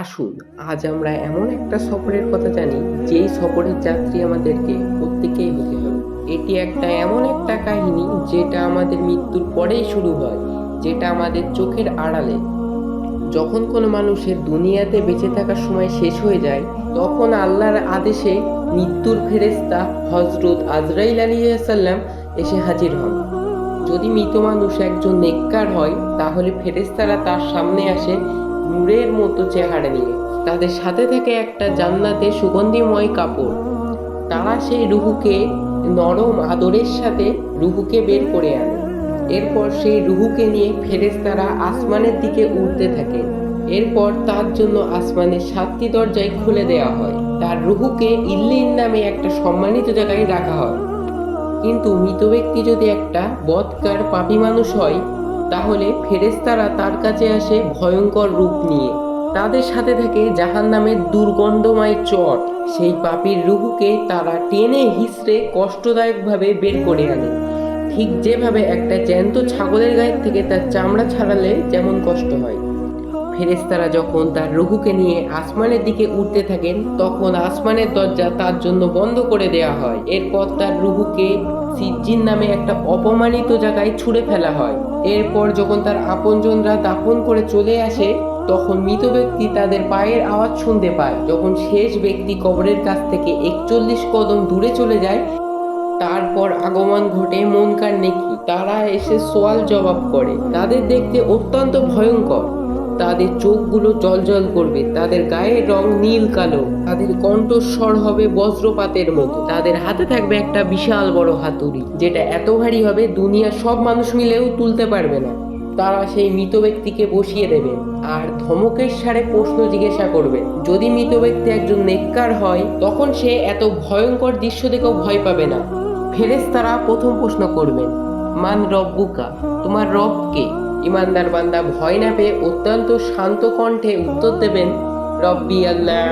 আসুন, আজ আমরা এমন একটা সফরের কথা জানি, যেই সফরের যাত্রী আমাদেরকে প্রত্যেকেই হতে হবে। এটি একটা এমন একটা কাহিনী, যেটা আমাদের মৃত্যুর পরেই শুরু হয়, যেটা আমাদের চোখের আড়ালে। যখন কোনো মানুষের দুনিয়াতে বেঁচে থাকার সময় শেষ হয়ে যায়, তখন আল্লাহর আদেশে মৃত্যুর ফেরেস্তা হজরত আজরাইল আলিয়াল্লাম এসে হাজির হন। যদি মৃত মানুষ একজন নেককার হয়, তাহলে ফেরেস্তারা তার সামনে আসে নূরের মতো চেহারা নিয়ে। তাদের সাথে থাকে একটা জান্নাতে সুগন্ধিময় কাপড়। তারা সেই রুহুকে নরম আদরের সাথে রুহুকে বের করে আনে। এরপর সেই রুহুকে নিয়ে ফেরেস্তারা আসমানের দিকে উঠতে থাকে। এরপর তার জন্য আসমানের সাতটি দরজায় খুলে দেওয়া হয়। তার রুহুকে ইল্লিন নামে একটা সম্মানিত জায়গায় রাখা হয়। কিন্তু মৃত ব্যক্তি যদি একটা বৎকার পাপি মানুষ হয় তাহলে ফেরেস্তারা তার কাছে আসে ভয়ঙ্কর রূপ নিয়ে। তাদের সাথে থাকে জাহান নামের দুর্গন্ধময় চট সেই পাপির রুহুকে তারা টেনে হিসড়ে কষ্টদায়কভাবে বের করে আনে। ঠিক যেভাবে একটা জ্যান্ত ছাগলের গায়ের থেকে তার চামড়া ছাড়ালে যেমন কষ্ট হয়। ফেরেস্তারা যখন তার রুহুকে নিয়ে আসমানের দিকে উঠতে থাকেন, তখন আসমানের দরজা তার জন্য বন্ধ করে দেওয়া হয়। এরপর তার রুহুকে সিজ্জিন নামে একটা অপমানিত জায়গায় ছুঁড়ে ফেলা হয়। এরপর যখন তার আপনজনরা দাফন করে চলে আসে, তখন মৃত ব্যক্তি তাদের পায়ের আওয়াজ শুনতে পায়। যখন শেষ ব্যক্তি কবরের কাছ থেকে একচল্লিশ কদম দূরে চলে যায়, তারপর আগমন ঘটে মনকার নেকি। তারা এসে সোয়াল জবাব করে। তাদের দেখতে অত্যন্ত ভয়ঙ্কর। তাদের চোখগুলো জলজল করবে, তাদের গায়ের রং নীল কালো, তাদের কণ্ঠস্বর হবে বজ্রপাতের মতো। তাদের হাতে থাকবে একটা বিশাল বড় হাতুড়ি, যেটা এত ভারী হবে দুনিয়ার সব মানুষ মিলেও তুলতে পারবে না। তারা সেই মৃত ব্যক্তিকে বসিয়ে দেবে আর ধমকের সারে প্রশ্ন জিজ্ঞাসা করবে। যদি মৃত ব্যক্তি একজন নেককার হয়, তখন সে এত ভয়ঙ্কর দৃশ্য দেখেও ভয় পাবে না। ফেরেশতারা প্রথম প্রশ্ন করবেন মান রব্বুকা? তোমার রব কে? ইমানদার বান্দা ভয় না পেয়ে অত্যন্ত শান্ত কণ্ঠে উত্তর দেবেন, রব্বি আল্লাহ,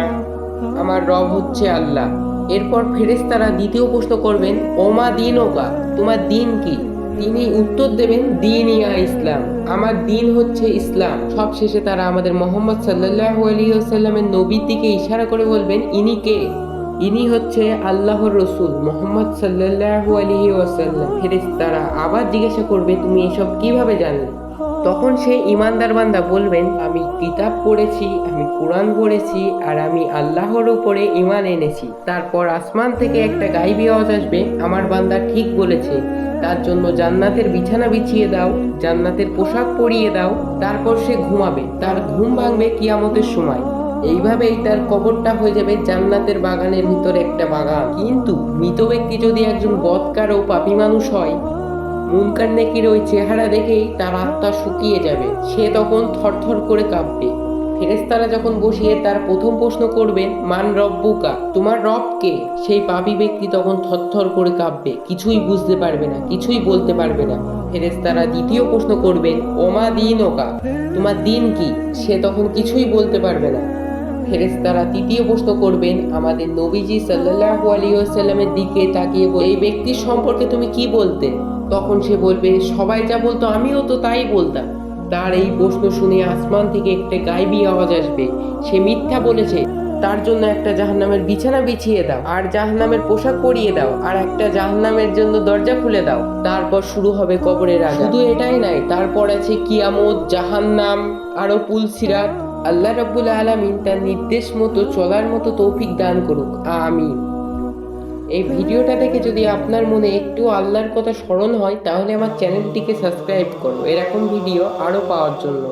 আমার রব হচ্ছে আল্লাহ। এরপর ফেরেশতারা দ্বিতীয় প্রশ্ন করবেন, ওমা দিন ওকা তোমার দিন কি? তিনি উত্তর দেবেন, দিন ইয়া ইসলাম, আমার দিন হচ্ছে ইসলাম। সব শেষে তারা আমাদের মোহাম্মদ সাল্লাহ আলিয়াল্লামের নবীর দিকে ইশারা করে বলবেন, ইনি কে? ইনি হচ্ছে আল্লাহর রসুল মোহাম্মদ সাল্লাহ আলহি ওয়াসাল্লাম। ফেরেশতারা আবার জিজ্ঞাসা করবে, তুমি এসব কীভাবে জানলে? তখন সে ইমানদার বান্দা বলবেন, আমি কিতাব পড়েছি, আমি কোরআন পড়েছি, আর আমি আল্লাহর উপরে ইমান এনেছি। তারপর আসমান থেকে একটা গাইবি আওয়াজ আসবে, আমার বান্দা ঠিক বলেছে। তার জন্য জান্নাতের বিছানা বিছিয়ে দাও, জান্নাতের পোশাক পরিয়ে দাও, তারপর সে ঘুমাবে। তার ঘুম ভাঙবে কিয়ামতের সময়। এইভাবেই তার কবরটা হয়ে যাবে জান্নাতের বাগানের ভিতরে একটা বাগান। কিন্তু মৃত ব্যক্তি যদি একজন বৎকার ও পাপী মানুষ হয় মুনকার নেকির ওই চেহারা দেখেই তার আত্মা শুকিয়ে যাবে। সে তখন থরথর করে কাঁপবে। ফেরেস্তারা যখন বসিয়ে তার প্রথম প্রশ্ন করবেন, মান রব্বুকা? তোমার রব কে? সেই পাপী ব্যক্তি তখন থরথর করে কাঁপবে। কিছুই বুঝতে পারবে না, কিছুই বলতে পারবে না। ফেরেস্তারা দ্বিতীয় প্রশ্ন করবেন, ওমা দিন ওকা তোমার দিন কি? সে তখন কিছুই বলতে পারবে না। ফেরেস্তারা তৃতীয় প্রশ্ন করবেন, আমাদের নবীজি সাল্লাহু আলিয়াল্লামের দিকে তাকিয়ে এই ব্যক্তির সম্পর্কে তুমি কি বলতে? তখন সে বলবে, সবাই যা বলতো আমিও তো তাই বলতাম। তার এই প্রশ্ন শুনে আসমান থেকে একটা গাইবি আওয়াজ আসবে। সে মিথ্যা বলেছে, তার জন্য একটা জাহান্নামের বিছানা বিছিয়ে দাও, আর জাহান্নামের পোশাক পরিয়ে দাও, আর একটা জাহান্নামের জন্য দরজা খুলে দাও। তারপর শুরু হবে কবরের আজাব। শুধু এটাই নাই তারপর আছে কিয়ামত, জাহান্নাম, আরও পুলসিরাত। আল্লাহ রাব্বুল আলামিন তার নির্দেশ মতো, চলার মতো তৌফিক দান করুক। আমিন। এই ভিডিওটা দেখে যদি আপনার মনে একটু আল্লাহর কথা স্মরণ হয়, তাহলে আমার চ্যানেলটিকে সাবস্ক্রাইব করো। এরকম ভিডিও আরও পাওয়ার জন্য।